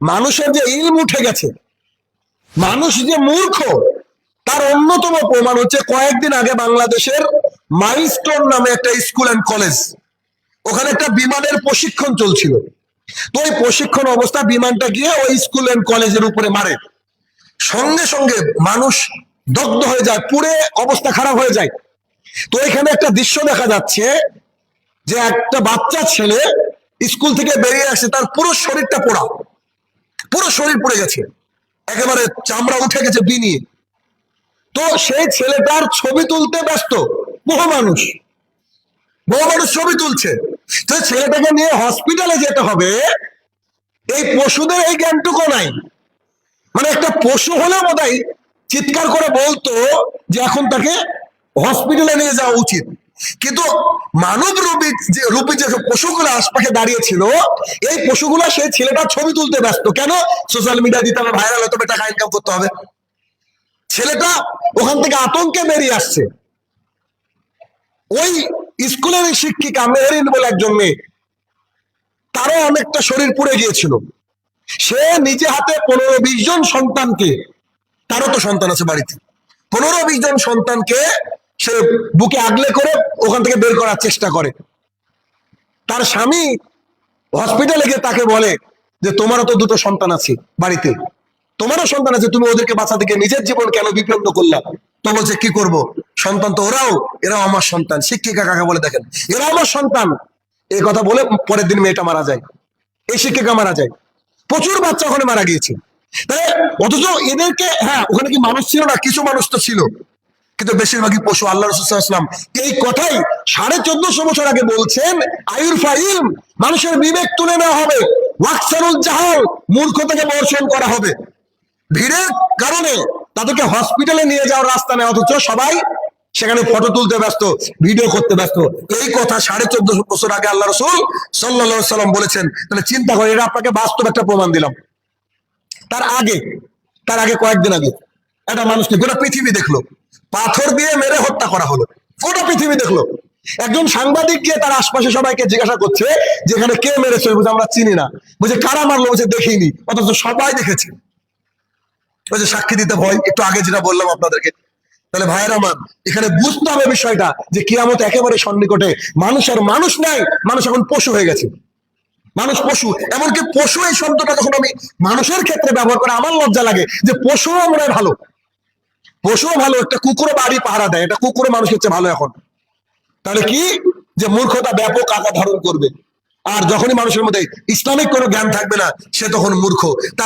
মানুষের যে ইলম উঠে গেছে, মানুষ যে মূর্খ, তার অন্যতম প্রমাণ হচ্ছে কয়েকদিন আগে বাংলাদেশের মাইলস্টোন নামে একটা স্কুল অ্যান্ড কলেজ, ওখানে একটা বিমানের প্রশিক্ষণ চলছিল। তো ওই প্রশিক্ষণ অবস্থা বিমানটা গিয়ে ওই স্কুল অ্যান্ড কলেজের উপরে মারে। সঙ্গে সঙ্গে মানুষ দগ্ধ হয়ে যায় পুরে অবস্থা খারাপ হয়ে যায়। তো এখানে একটা দৃশ্য দেখা যাচ্ছে যে একটা বাচ্চা ছেলে স্কুল থেকে বেরিয়ে আসছে তার পুরো শরীরটা পোড়া। পুরো শরীর পড়ে গেছে। একেবারে চামড়া উঠে গেছে বিনিয়ে তো সেই ছেলেটার ছবি তুলতে ব্যস্ত। বহু মানুষ। বহু মানুষ ছবি তুলছে। তো ছেলেটাকে নিয়ে হসপিটালে যেতে হবে। এই পশুদের এই জ্ঞানটুকু নাই। মানে একটা পশু হলে বোধ চিৎকার করে বলতো যে এখন তাকে হসপিটালে নিয়ে যাওয়া উচিত। কিন্তু মানব রূপী যে রূপী যে পশুগুলো আশপাশে দাঁড়িয়ে ছিল এই পশুগুলো সেই ছেলেটার ছবি তুলতে ব্যস্ত। কেন? সোশ্যাল মিডিয়া দিতে হবে ভাইরাল হতে হবে টাকা ইনকাম করতে হবে। ছেলেটা ওখান থেকে আতঙ্কে বেরিয়ে আসছে। ওই স্কুলের শিক্ষিকা মেহরিন বলে একজন মেয়ে, তারও অনেকটা শরীর পুড়ে গিয়েছিল। সে নিজে হাতে পনেরো বিশ জন সন্তানকে, তারও তো সন্তান আছে বাড়িতে, পনেরো বিশ জন সন্তানকে সে বুকে আগলে করে ওখান থেকে বের করার চেষ্টা করে। তার স্বামী হসপিটালে গিয়ে তাকে বলে যে, তোমারও তো দুটো সন্তান আছে বাড়িতে। তোমারও সন্তান আছে, তুমি ওদেরকে বাঁচাতে গিয়ে নিজের জীবন কেন বিপন্ন করলা? তো বলছে, কি করব? সন্তান তো ওরাও, এরাও আমার সন্তান। শিক্ষিকা কাকে বলে দেখেন, এরাও আমার সন্তান। এই কথা বলে পরের দিন মেয়েটা মারা যায়। এই শিক্ষিকা মারা যায়। প্রচুর বাচ্চা ওখানে মারা গিয়েছে। অথচ এদেরকে হ্যাঁ ওখানে কি মানুষ ছিল না? কিছু মানুষ তো ছিল। কিন্তু বেশিরভাগই পশু, আল্লাহ রসুলাম এই কথাই সাড়ে চোদ্দশো বছর আগে বলছেন আয়ুর মানুষের বিবেক তুলে নেওয়া হবে, ওয়াকসারুল জাহাল মূর্খতাকে বর্ষণ করা হবে। ভিড়ের কারণে তাদেরকে হসপিটালে নিয়ে যাওয়ার রাস্তা অথচ সবাই সেখানে ফটো তুলতে ব্যস্ত, ভিডিও করতে ব্যস্ত। এই কথা সাড়ে চোদ্দ বছর আগে আল্লাহ রসুল সাল্লা সাল্লাম বলেছেন। তাহলে চিন্তা করে এটা আপনাকে বাস্তব একটা প্রমাণ দিলাম। তার আগে তার আগে কয়েকদিন আগে, একটা মানুষকে গোটা পৃথিবী দেখল। পাথর দিয়ে মেরে হত্যা করা হলো। গোটা পৃথিবী দেখল। একজন সাংবাদিক গিয়ে তার আশপাশে সবাইকে জিজ্ঞাসা করছে যে এখানে কে মেরেছে বুঝে আমরা চিনি না। বুঝে কারা মারলো? বুঝে দেখিনি। অথচ সবাই দেখেছে। ওই যে সাক্ষী দিতে ভয়। একটু আগে যেটা বললাম আপনাদেরকে। তাহলে ভাইয়ের আমার, এখানে বুঝতে হবে বিষয়টা যে কিয়ামত একেবারে সন্নিকটে। মানুষ আর মানুষ নাই, মানুষ এখন পশু হয়ে গেছে। মানুষ পশু। এমনকি পশু এই শব্দটা যখন আমি মানুষের ক্ষেত্রে ব্যবহার করে, আমার লজ্জা লাগে যে মনে হয় ভালো। পশুও ভালো, একটা কুকুরও বাড়ি পাহারা দেয়। এটা কুকুরও মানুষের চেয়ে ভালো এখন। তাহলে কি? যে মূর্খতা ব্যাপক আকার ধারণ করবে। আর যখনই মানুষের মধ্যে ইসলামিক কোনো জ্ঞান থাকবে না, সে তখন মূর্খ। তার